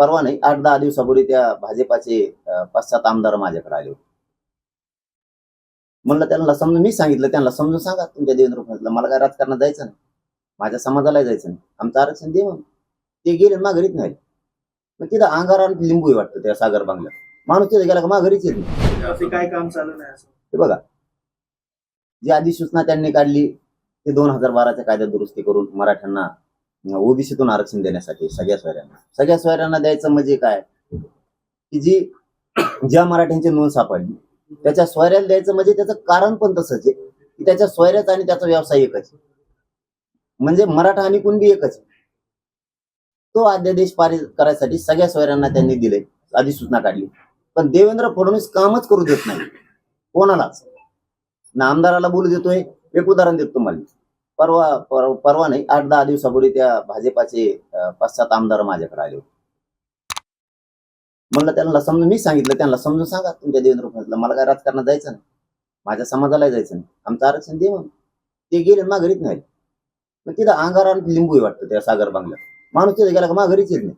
परवा नाही आठ दहा दिवसापूर्वी त्या भाजपाचे पाच सात आमदार माझ्याकडे आले होते. म्हणलं त्यांना समजून मी सांगितलं त्यांना समजून सांगा तुमच्या देवेंद्र फडणवीसला. मला काय राजकारणात जायचं नाही. माझ्या समाजाला जायचं नाही. आमचं आरक्षण दे म्हणून. ते गेले माघारीत नाही मग तिथं अंगारा आणि लिंबू वाटतं त्या सागर बांगल्यात. माणूस तिथे गेला का माघारीच येत नाही. काय काम चालू नाही असं? हे बघा. जी अधिसूचना त्यांनी काढली ते दोन हजार बाराच्या कायद्यात दुरुस्ती करून मराठ्यांना ओबीसीतून आरक्षण देण्यासाठी सगळ्या सोयऱ्यांना. सगळ्या सोयऱ्यांना द्यायचं म्हणजे काय? की जी ज्या मराठ्यांची नोंद सापडली त्याच्या सोयऱ्याला द्यायचं म्हणजे त्याचं कारण पण तसंच आहे. की त्याच्या सोयऱ्याचा आणि त्याचा व्यवसाय एकच आहे. म्हणजे मराठा आणि कुणबी एकच आहे. तो अध्यादेश पारित करायसाठी सगळ्या सोयऱ्यांना त्यांनी दिले अधिसूचना काढली. पण देवेंद्र फडणवीस कामच करू देत नाही. कोणालाच. ना आमदाराला बोलू देतोय एक उदाहरण देतो तुम्हाला. परवा पर- परवा नाही आठ दहा दिवसापूर्वी त्या भाजपाचे पाच सात आमदार माझ्याकडे आले होते. म्हणलं त्यांना समजून मी सांगितलं त्यांना समजून सांगा तुमच्या देवेंद्र फडणवीसला. मला काय राजकारणात जायचं नाही. माझ्या समाजाला जायचं नाही. आमचं आरक्षण दे म्हणून. ते गेले माघारीत नाही मग तिथं अंगारा आणि लिंबू वाटतं त्या सागर बांगल्यात. माणूस तिथे गेला का माघारीच येत नाही.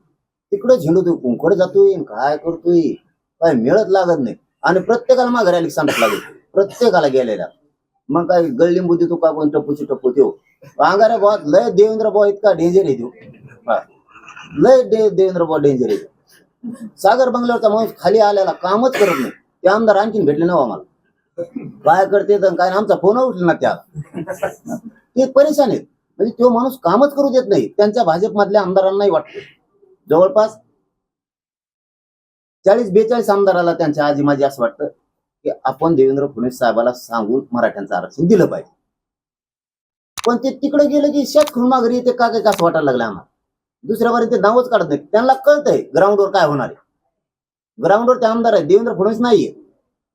तिकडं झेंडू कुंकड जातोय काय करतोय? काय मिळत लागत नाही. आणि प्रत्येकाला माघारी आली सांगत लागेल. प्रत्येकाला गेलेल्या मग काय गळलिंबू देतो का कोण टपूची टप्पू देऊ. अंगारा बुवा लय देवेंद्र बुवा इतका डेंजर आहे देऊ. लय दे देवेंद्र बुवा डेंजर आहे सागर बंगल्यावरचा माणूस खाली आल्याला कामच करत नाही. ते आमदार आणखीन भेटले ना आम्हाला. काय करते तर काय आमचा फोन उठला ना त्या. ते परेशान आहेत. म्हणजे तो माणूस कामच करू देत नाही. त्यांच्या भाजपमधल्या आमदारांनाही वाटतं. जवळपास चाळीस बेचाळीस आमदाराला त्यांच्या आजी माझी असं वाटतं. की आपण देवेंद्र फडणवीस साहेबाला सांगून मराठ्यांचं आरक्षण दिलं पाहिजे. पण ते तिकडे गेलं की शेत खुर्मा घरी येते का काय कसं वाटायला लागलं आम्हाला. दुसऱ्या बारी ते नावच काढत नाही त्यांना कळतंय ग्राउंडवर काय होणार आहे. ग्राउंडवर ते आमदार आहेत. देवेंद्र फडणवीस नाहीये.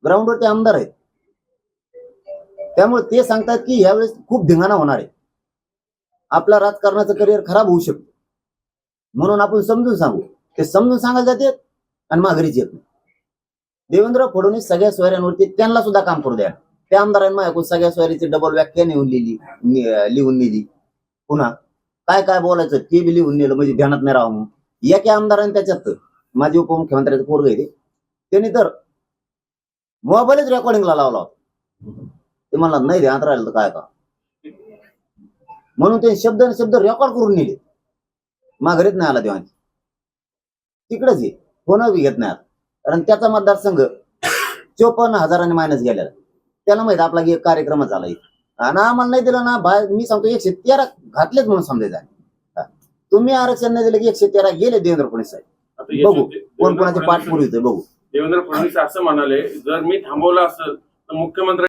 ग्राउंडवर ते आमदार आहेत. त्यामुळे ते सांगतात की यावेळेस खूप धिंगाणा होणार आहे. आपला राजकारणाचं करिअर खराब होऊ शकतो. म्हणून आपण समजून सांगू. ते समजून सांगायला जाते आणि माघारीच येत नाही. देवेंद्र फडणवीस सगळ्या सोयऱ्यांवरती त्यांना सुद्धा काम करू द्या. त्या आमदारांना ऐकून सगळ्या सोयरीची डबल व्याख्या नेऊन लिहिली लिहून नेली. पुन्हा काय काय बोलायचं ते बी लिहून नेलं म्हणजे ध्यानात नाही राहावं म्हणून. एका आमदाराने त्याच्यात माझे उपमुख्यमंत्र्याचं पोरग आहे ते त्यांनी तर मोबाईलच रेकॉर्डिंगला लावला होता. ते मला नाही ध्यानात राहिलं तर काय का म्हणून ते शब्द आणि शब्द रेकॉर्ड करून नेले. माघारीत नाही आला तेव्हा तिकडेच हे फोन बी घेत नाही कारण त्याचा मतदारसंघ चोपन्न हजारांनी मायनस गेलेला त्याला माहीत आपला एक कार्यक्रम झाला इथे आणि आम्हाला नाही दिलं ना बाहेर मी सांगतो एकशे तेरा घातलेच म्हणून समजायचं. तुम्ही आरक्षण नाही दिलं की एकशे तेरा गेले देवेंद्र फडणवीस साहेब बघू. कोण कोणाचे पाठ फडणवीस- पुरवते बघू देवेंद्र फडणवीस असं म्हणाले जर मी थांबवलं असेल तर मुख्यमंत्री